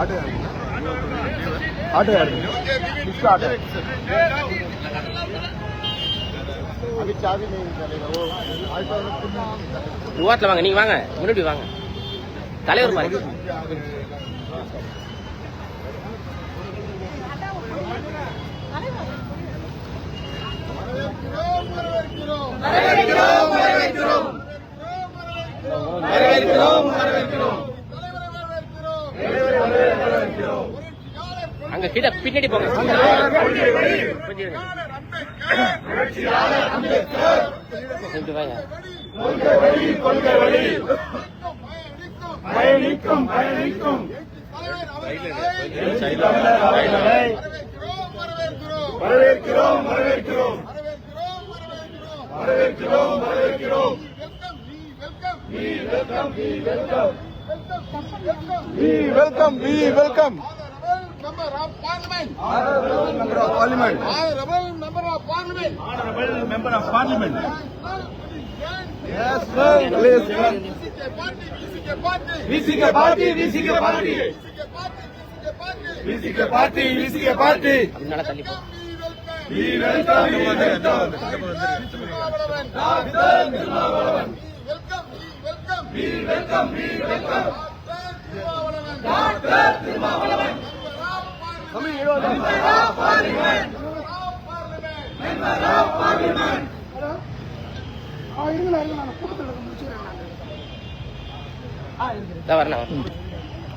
Auto auto disc auto அभी வாங்க நீங்க வாங்க முன்னாடி வாங்க. தலைவர் மாதிரி. வரவேற்கிறோம் வரவேற்கிறோம். வரவேற்கிறோம் வரவேற்கிறோம். அங்க கிட்ட பின்னாடி போங்க. பயணிக்கும் வரவேற்கிறோம். வரவேற்கிறோம் வரவேற்கிறோம் வரவேற்கிறோம் welcome welcome welcome We welcome, we welcome. Member of Parliament. Honorable Member of Parliament. Honorable Member of Parliament. Honorable Member of Parliament. Yes, sir. Please. VCK party, VCK party. VCK party, VCK party. VCK party, VCK party. We welcome, we welcome. We welcome, we welcome. We welcome, we welcome.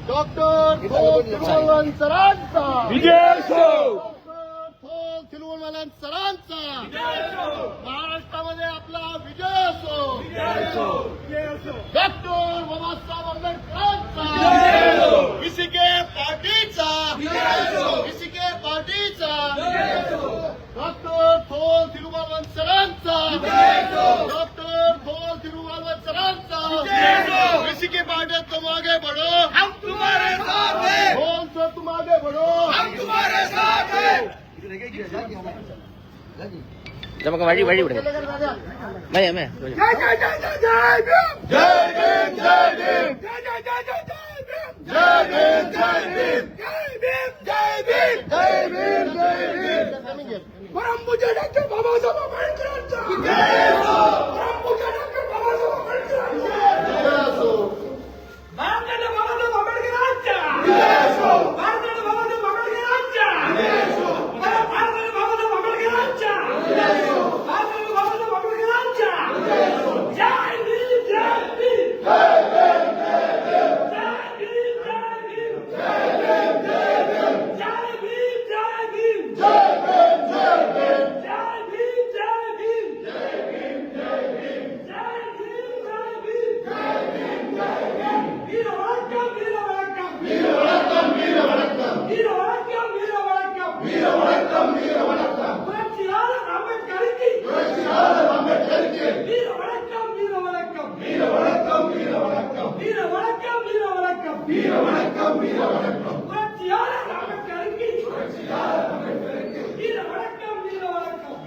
Doctor Tiruvallan सरांचा विजय सरांचा महाराष्ट्रामध्ये आपला विजय असो doctor Babasaheb आंबेडकरांचा. सरांचा doctor Dhol Tirumala सरांचा इसी के बाद तुम आगे बढ़ो। हम तुम्हारे साथ हैं। धोल से तुम आगे बढ़ो? हम तुम्हारे साथ हैं। जब का वाड़ी वाड़ी उड़े मैं जय जय जय जय जय जय जय जय जय जय जय जय जय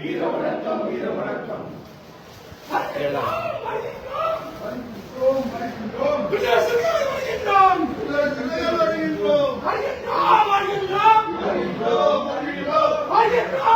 வீர வணக்கம் வீர வணக்கம் வருகின்றோம் வருகின்றோம் வருகின்றோம் வருகின்றோம் வருகின்றோம்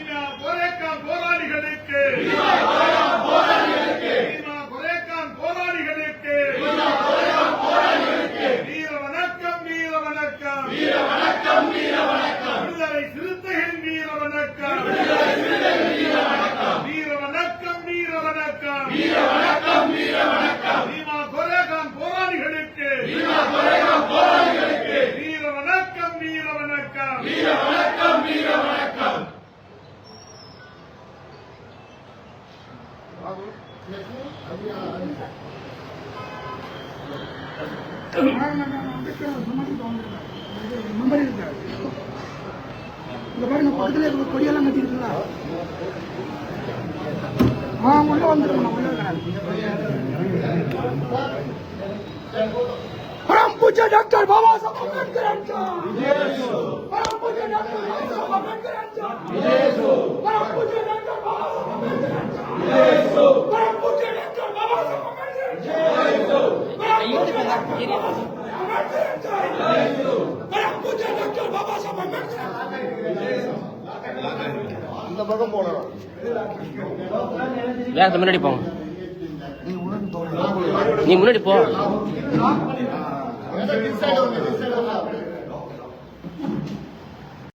மெம்பர் இருக்காரு இந்த மாதிரி பாபா சாஹப் அம்பேத்கர் டாக்டர் பாபா சாஹப் அந்த பக்கம் போடலாம் வேகத்தை முன்னாடி போங்க நீ முன்னாடி போ.